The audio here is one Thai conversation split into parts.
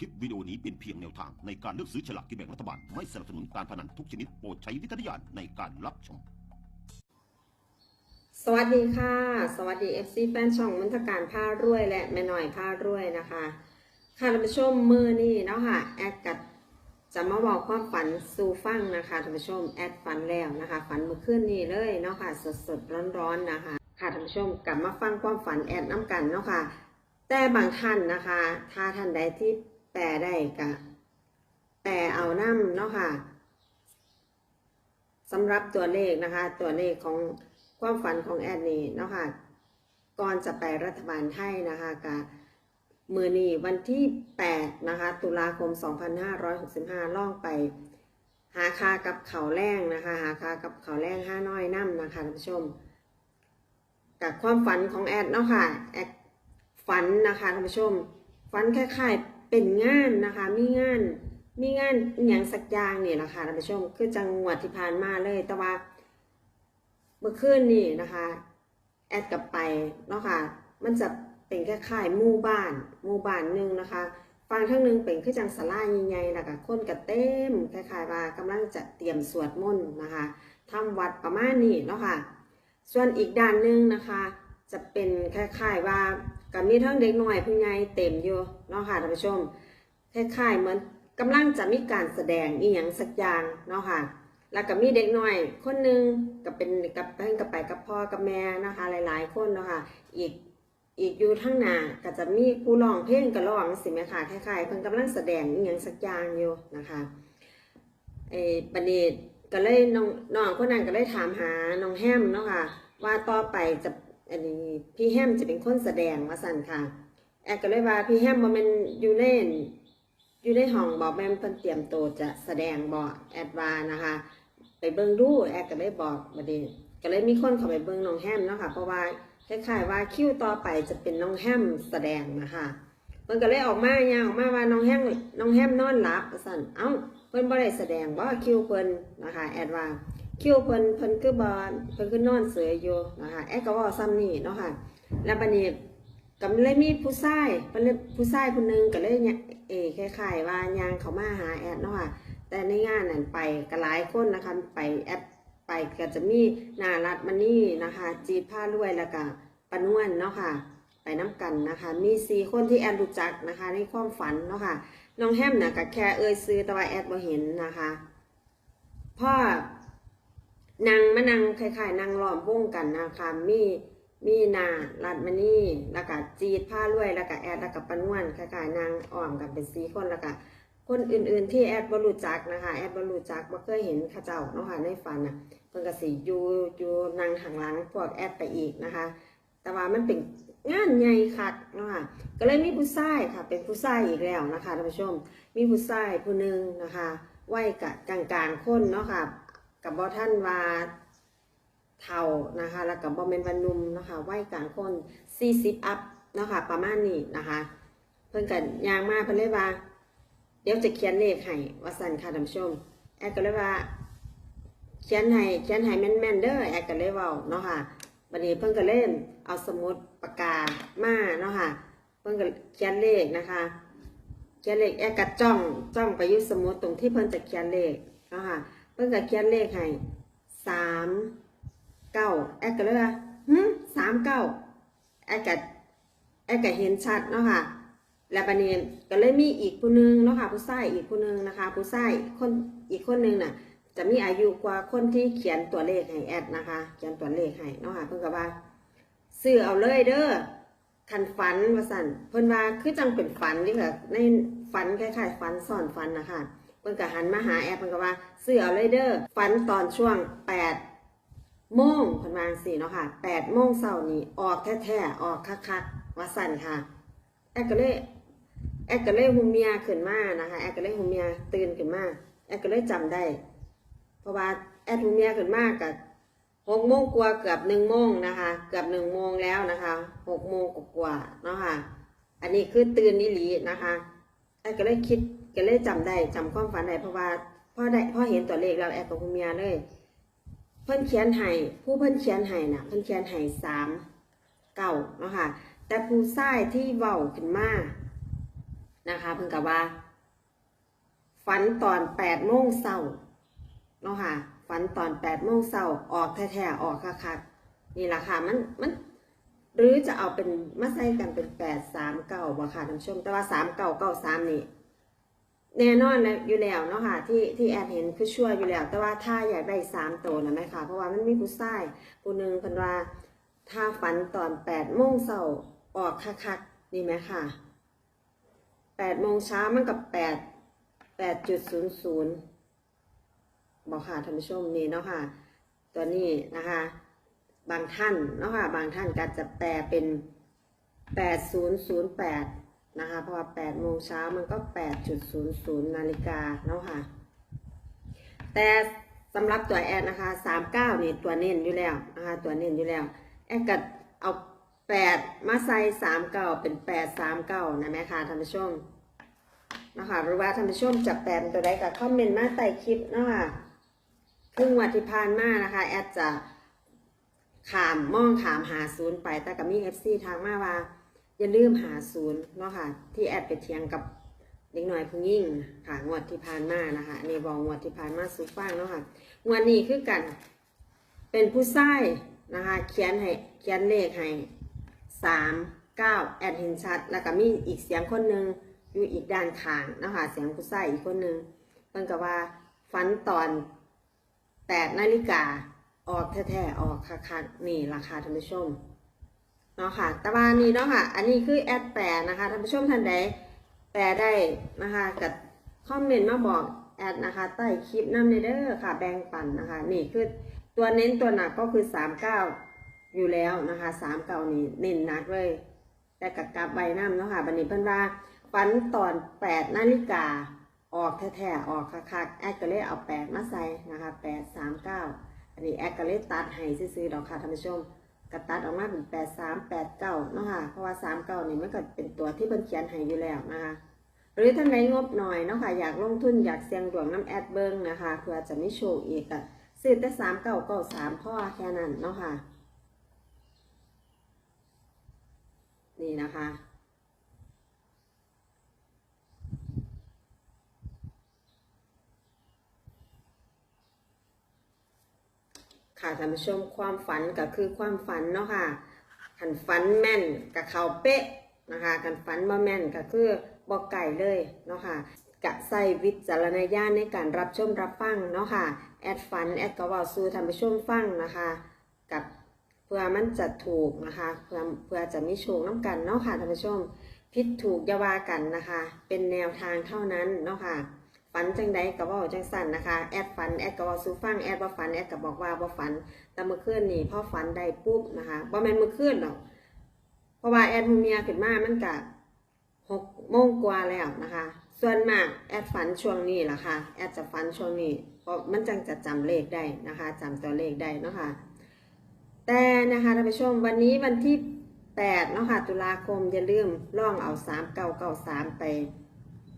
คลิปวิดีโอนี้เป็นเพียงแนวทางในการเลือกซื้อฉลากกินแบ่งรัฐบาล ไม่สนับสนุนการพนันทุกชนิดโปรดใช้วิจารณญาณในการรับชม สวัสดีค่ะ สวัสดี FC แฟนช่องมนทการผ้ารวยและแม่หน่อยผ้ารวยนะคะ ค่ะท่านผู้ชมมือนี่เนาะค่ะแอดกัดจะมาบอกความฝันสู่ฟังนะคะท่านผู้ชมแอดฝันแล้วนะคะ ฝันเมื่อคืนนี้เลยเนาะค่ะสดสดร้อนร้อนนะคะ ค่ะท่านผู้ชมกลับมาฟังความฝันแอดน้ำกันเนาะค่ะแต่บางท่านนะคะ ถ้าท่านใดที่ แปลได้กะแปลเอาน้ำเนาะค่ะสำหรับตัวเลขนะคะ ตัวเลขของความฝันของแอดนี่เนาะค่ะก่อนจะไปรัฐบาลไทยนะคะกับมือนี้วันที่ 8 นะคะ ตุลาคม 2565 ล่องไป หาคากับเขาแรงนะคะ หาคากับเขาแรงห้าน้อยน้ำนะคะท่านผู้ชมกับความฝันของแอดเนาะค่ะแอดฝันนะคะท่านผู้ชมฝันคล้ายๆ เป็นงานนะคะ มีงาน มีงานอย่างสักอย่างนี่แหละค่ะท่านผู้ชมคือจังหวัดที่ผ่านมาเลย แต่ว่าเมื่อคืนนี่นะคะ แอดกลับไปเนาะค่ะ มันจะเป็นคล้ายๆหมู่บ้านหมู่บ้านหนึ่งนะคะฟังทั้งหนึงเป็นคือจังสลาใหญ่ๆแล้วก็คนก็เต็มคล้ายๆว่ากำลังจะเตรียมสวดมนต์นะคะทำวัดประมาณนี้เนาะค่ะ ส่วนอีกด้านหนึ่งนะคะ จะเป็นคล้ายๆว่าก็มีทั้งเด็กหน้อยผู้ใหญ่เต็มอยู่เนาะค่ะท่านผู้ชมคล้ายๆเหมือนกำลังจะมีการแสดงอีหยังสักอย่างเนาะค่ะ แล้วก็มีเด็กหน้อย คนหนึ่งก็เป็นกับเพิ่นกับไปกับพ่อกับแม่นะคะ หลายๆ คนเนาะค่ะ อีกอีกอยู่ทั้งหน้าก็จะมีผู้ร้องเพลงก็ร้องสิแม่ค่ะคล้ายๆเพิ่นกำลังแสดงอีหยังสักอย่างอยู่นะคะเอ้บัดนี้ก็เลยน้องน้องคนนั้นก็เลยถามหาน้องแฮมเนาะค่ะว่าต่อไปจะ อันนี้พี่แฮมจะเป็นคนแสดงว่าสั่นค่ะ แอดก็เลยว่าพี่แฮมบ่แม่นอยู่ในอยู่ในห้องบอกแม่เพิ่นเตรียมตัวจะแสดงบ่แอดวานะคะ ไปเบิ่งดูแอดก็เลยบอกบัดนี้ก็เลยมีคนเข้าไปเบิ่งน้องแฮมเนาะค่ะเพราะว่าคล้ายๆว่าคิวต่อไปจะเป็นน้องแฮมแสดงนะคะเพิ่นก็เลยออกมาย่างออกมาว่าน้องแฮมน้องแฮมนอนหลับว่าซั่นเอ้าเพิ่นบ่ได้แสดงบ่คิวเพิ่นนะคะแอดว่า คิวเพิ่นเพิ่นคือบ่เพิ่นคือนอนเสยอยู่นะคะแอดก็ว้าซ้ำนี่เนาะค่ะ แล้วบัดนี้ก็เลยมีผู้ชายเพิ่นเลยผู้ชายคนหนึงก็เลยเนี่ยเออคล้ายๆว่ายางเขามาหาแอดเนาะค่ะ แต่ในงานนั้นไปก็หลายคนนะคะไปแอดไปก็จะมีนารัตมานี่นะคะ จีผ้ารวยแล้วก็ปนวนเนาะค่ะ ไปน้ำกันนะคะ มีสี่คนที่แอดรู้จักนะคะ ในความฝันเนาะค่ะน้องแฮมนะก็แค่เอ่ยซื้อแต่ว่าแอดบ่เห็นนะคะพ่อ นางมานั่งคล้ายๆนางล้อมวงกันนะคะมีมีนารัดมานี่แล้วก็จีดผ้ารวยแล้วก็แอดแล้วก็ปนวนคล้ายๆนางอ้อมกันเป็นสีคนแล้วก็คนอื่นๆที่แอดบรูจักนะคะแอดบรูจักบ่เคยเห็นข้าเจ้าเนาะค่ะในฝันน่ะเพิ่นก็สิอยู่อยู่นั่งข้างหลังพวกแอดไปอีกนะคะ แต่ว่ามันเป็นงานใหญ่คักเนาะค่ะก็เลยมีผู้ชายค่ะ เป็นผู้ชายอีกแล้วนะคะท่านผู้ชม มีผู้ชายผู้หนึ่งนะคะวัยกะกลางๆคนเนาะค่ะ กับบ่ท่านว่าเฒ่านะคะ แล้วกับบ่แม่นวันนุ่มนะคะวัยกลางคน40อัพนะคะประมาณนี้นะคะ เพิ่นก็ย่างมาเพิ่นเลยว่า เดี๋ยวจะเขียนเลขให้ว่าสันค่ะท่านผู้ชม แอดก็เลยว่า เขียนให้เขียนให้แม่นๆเด้อแอดก็เลยเว้าเนาะค่ะบัดนี้เพิ่นก็เล่นเอาสมุดปากกามาเนาะค่ะ เพิ่นก็เขียนเลขนะคะเขียนเลขแอดก็จ้องจ้องไปยุสมุดตรงที่เพิ่นจะเขียนเลขเนาะค่ะ พิ่นก็เขียนเลขให้สามเก้าแอดก็เลยว่าหึสามเก้าแอดก็แอดก็เห็นชัดเนาะค่ะ และบันนี้ก็เลยมีอีกผู้นึงเนาะค่ะ ผู้ชายอีกผู้นึงนะคะ ผู้ชายคนอีกคนนึงน่ะ จะมีอายุกว่าคนที่เขียนตัวเลขให้แอดนะคะ เขียนตัวเลขให้เนาะค่ะ เพิ่นก็ว่าซื้อเอาเลยเด้อคันฝันว่าสั่นเพิ่นว่าคือจังเป็นฝันนี่ค่ะในฝันคล้ายๆฝันซ่อนฝันนะคะ เพิ่นก็หันมาหาแอดเพิ่นก็ว่าซื้อเอาเลยเด้อฝันตอนช่วงแปดโมงเพิ่นวางซี่เนาะค่ะแปดโมงเช้านี้ออกแท้ๆออกคักๆว่าสั่นค่ะ แอดก็เลยแอดก็เลยหุมเมียขึ้นมานะคะแอดก็เลยหุมเมียตื่นขึ้นมาแอดก็เลยจำได้ เพราะว่าแอดหุมเมียขึ้นมากับหกโมงกว่าเกือบหนึ่งโมงนะคะ เกือบหนึ่งโมงแล้วนะคะหกโมงกว่าเนาะค่ะ อันนี้คือตื่นนิลีนะคะ แอก็เลยคิดก็เลยจำได้จำความฝันได้เพราะว่าพ่อได้พ่อเห็นตัวเลขแล้วแอดกับหุมเมียเลย เพิ่นเขียนให้ผู้เพิ่นเขียนให้น่ะ เพิ่นเขียนให้สามเก้าเนาะค่ะ แต่ผู้ชายที่เว้าขึ้นมานะคะ เพิ่งกับว่า ฝันตอนแปดโมงเช้าเนาะค่ะฝันตอนแปดโมงเช้าออกแท้ๆออกคักๆนี่แหละค่ะมันมัน หรือจะเอาเป็นมาใส่กันเป็นแปดสามเก้าบ่ค่ะท่านผู้ชม แต่ว่าสามเก้าเก้าสามนี่แน่นอนนะอยู่แล้วเนาะค่ะที่ที่แอดเห็นคือชั่วอยู่แล้ว แต่ว่าถ้าอยากได้สามตัวนะไหมคะเพราะว่ามันมีผู้ชายผู้หนึ่งเพิ่นว่าถ้าฝันตอนแปดโมงเช้าออกคักๆนี่ไหมค่ะแปดโมงเช้ามันกับแปดแปดจุดศูนย์ศูนย์บอกค่ะท่านผู้ชมนี่เนาะค่ะ ตัวนี้นะคะ บางท่านนะค่ะบางท่านก็จะแปลเป็นแปดศูนย์ศูนย์แปดนะคะ เพราะว่าแปดโมงเช้ามันก็แปดจุดศูนย์ศูนย์นาฬิกาเนาะค่ะ แต่สำหรับตัวแอดนะคะสามเก้านี่ตัวเน้นอยู่แล้วนะคะ ตัวเน้นอยู่แล้ว แอดก็เอาแปดมาใส่สามเก้าเป็นแปดสามเก้านะแม่ค่ะท่านผู้ชมนะคะหรือว่าท่านผู้ชมจะแปลตัวใดก็คอมเมนต์มาใต้คลิปเนาะค่ะครึ่งวันที่ผ่านมานะคะ แอดจะ ขามมองขามหาศูนย์ไป แต่กับมีเอฟซีทางมาว่า อย่าลืมหาศูนย์เนาะค่ะ ที่แอดไปเทียงกับเด็กหน่อยผู้ยิ่งค่ะงวดที่ผ่านมานะคะอันนี่บอกงวดที่ผ่านมาสุฟังเนาะค่ะงวดนี้คือกัน เป็นผู้ชายนะคะเขียนให้เขียนเลขให้สามเก้าแอดเห็นชัด แล้วก็มีอีกเสียงคนหนึ่งอยู่อีกด้านข้างนะคะเสียงผู้ชายอีกคนหนึ่งเพิ่นก็ว่าฝันตอนแปดนาฬิกา ออกแท้ๆออกคักๆนี่ราคาท่านผู้ชมเนาะค่ะต่ว่านี่เนาะค่ะ อันนี้คือแอดแปลนะคะท่านผู้ชมท่านใดแปลได้นะคะกับคอมเมนต์มาบอกแอดนะคะใต้คลิปน้ำในเด้อค่ะแบ่งปันนะคะ นี่คือตัวเน้นตัวหนักก็คือสามเก้าอยู่แล้วนะคะสามเก้านี่เน้นหนักเลย แต่กับกับใบน้ำเนาะค่ะบันนี้เพิ่นว่าฝันตอนแปดนาฬิกาออกแท้ๆออกคักๆแอดก็เลยเอาแปดมาใส่นะคะแปดสามเก้า อันนี้แอดก็เลยตัดให้ซื้อๆดอกค่ะท่านผู้ชมก็ตัดออกมาเป็นแปดสามแปดเก้าเนาะค่ะเพราะว่าสามเก้านี่มันก็เป็นตัวที่เพิ่นเขียนให้อยู่แล้วนะคะหรือท่านใดงบหน่อยเนาะค่ะอยากลงทุนอยากเสี่ยงดวงน้ำแอดเบิ้งนะคะเพื่อจะไม่โชว์อีกอะซื้อแต่สามเก้าเก้าสามพ่อแค่นั้นเนาะค่ะนี่นะคะ ค่ะท่านผู้ชมความฝันก็คือความฝันเนาะค่ะขันฝันแม่นกับเขาเป๊ะนะคะขันฝันบ่แม่นก็คือบอกไก่เลยเนาะค่ะกะใส่วิจารณญาณในการรับชมรับฟังเนาะค่ะแอดฝันแอดก็เว่าสู่ท่านผู้ชมฟังนะคะ กับเพื่อมันจะถูกนะคะเพื่อเพื่อจะมีโชคน้ำกันเนาะค่ะท่านผู้ชมผิดถูกยาวากันนะคะ เป็นแนวทางเท่านั้นเนาะค่ะ ฝันจังใดก็เว่าจังสั่นนะคะแอดฝันแอดก็เว่าสู่ฟังแอดว่าฝันแอดก็บอกว่าบ่ฝันแต่เมื่อคืนนี่พ่อฝันได้ปุ๊บนะคะบ่แม่นเมื่อคืนหรอกเพราะว่าแอดหูเมียขึ้นมามันกะหกโมงกว่าแล้วนะคะ ส่วนมากแอดฝันช่วงนี้ล่ะค่ะแอดจะฝันช่วงนี้เพราะมันจังจะจำเลขได้นะคะจำตัวเลขได้นะคะแต่นะคะท่านผู้ชมวันนี้วันที่8เนาะค่ะตุลาคมอย่าลืมล่องเอา 3993 ไป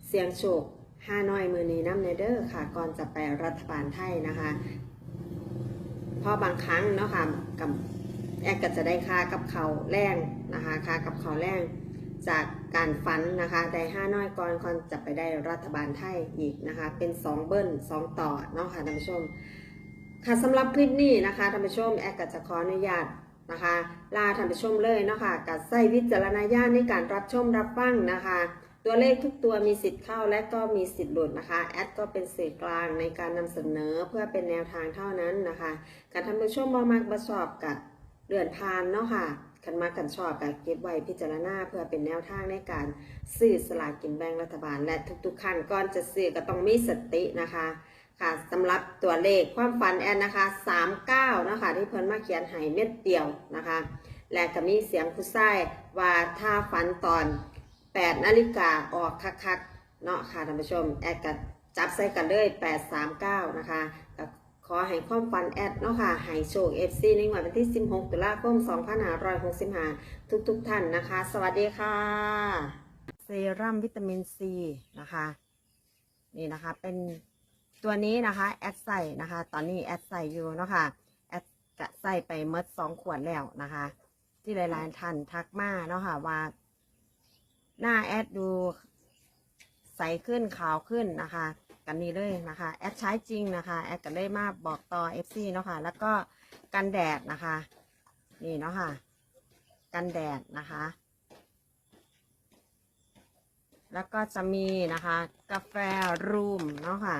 เสี่ยงโชค ห้าน้อยมือนี้น้ำเนเดอร์ค่ะก่อนจะไปรัฐบาลไทยนะคะเพราะบางครั้งเนาะค่ะกับแอดก็จะได้ค่ากับเขาแรงนะคะค่ากับเขาแรงจากการฝันนะคะได้ห้าน้อยก่อนก่อนจะไปได้รัฐบาลไทยอีกนะคะ เป็นสองเบิ้ลสองต่อเนาะค่ะท่านผู้ชม ค่ะสำหรับคลิปนี้นะคะท่านผู้ชมแอดก็จะขออนุญาตนะคะ ลาท่านผู้ชมเลยเนาะค่ะกับใส่วิจารณญาณในการรับชมรับฟังนะคะ ตัวเลขทุกตัวมีสิทธิ์เข้าและก็มีสิทธิ์หลุดนะคะ แอดก็เป็นสื่อกลางในการนำเสนอเพื่อเป็นแนวทางเท่านั้นนะคะ การท่านผู้ชมบ่มักบ่ชอบกับเดือนพานเนาะค่ะคันมากันชอบกับเก็บไว้พิจารณาเพื่อเป็นแนวทางในการซื้อสลากกินแบ่งรัฐบาล และทุกๆขั้นก่อนจะซื้อก็ต้องมีสตินะคะค่ะสำหรับตัวเลขความฝันแอนนะคะ39นะคะที่เพิ่นมาเขียนให้เม็ดเดียวนะคะ และก็มีเสียงผู้ชายว่าถ้าฝันตอน 8นาฬิกาออกคักๆเนาะค่ะท่านผู้ชมแอดก็จับใส่กันเลย839นะคะขอให้ความฝันแอดเนาะค่ะให้โชค FC ในวันที่ 16 ตุลาคม 2565 ทุกๆท่านนะคะ สวัสดีค่ะ เซรั่มวิตามินซีนะคะ นี่นะคะเป็นตัวนี้นะคะ แอดใส่นะคะ ตอนนี้แอดใส่อยู่เนาะค่ะแอดกะใส่ไปเมดสองขวดแล้วนะคะ ที่หลายๆท่านทักมาเนาะค่ะว่า หน้าแอดดูใสขึ้นขาวขึ้นนะคะ กันนี้เลยนะคะ แอดใช้จริงนะคะ แอดก็ได้มาบอกต่อ FC เนาะค่ะ แล้วก็กันแดดนะคะ นี่เนาะค่ะ กันแดดนะคะ แล้วก็จะมีนะคะ กาแฟรูมเนาะค่ะ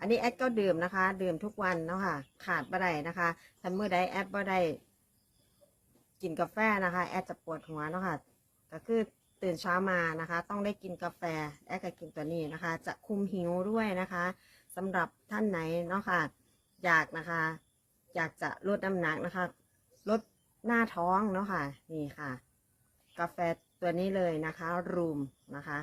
อันนี้แอดก็ดื่มนะคะ ดื่มทุกวันเนาะค่ะ ขาดบ่ได้นะคะถ้าเมื่อใดแอดบ่ได้กินกาแฟนะคะ แอดจะปวดหัวเนาะค่ะ ก็คือ ตื่นเช้ามานะคะ ต้องได้กินกาแฟแอดก็กินตัวนี้นะคะ จะคุมหิวด้วยนะคะสำหรับท่านไหนเนาะค่ะอยากนะคะ อยากจะลดน้ำหนักนะคะ ลดหน้าท้องเนาะค่ะนี่ค่ะ กาแฟตัวนี้เลยนะคะรูมนะคะ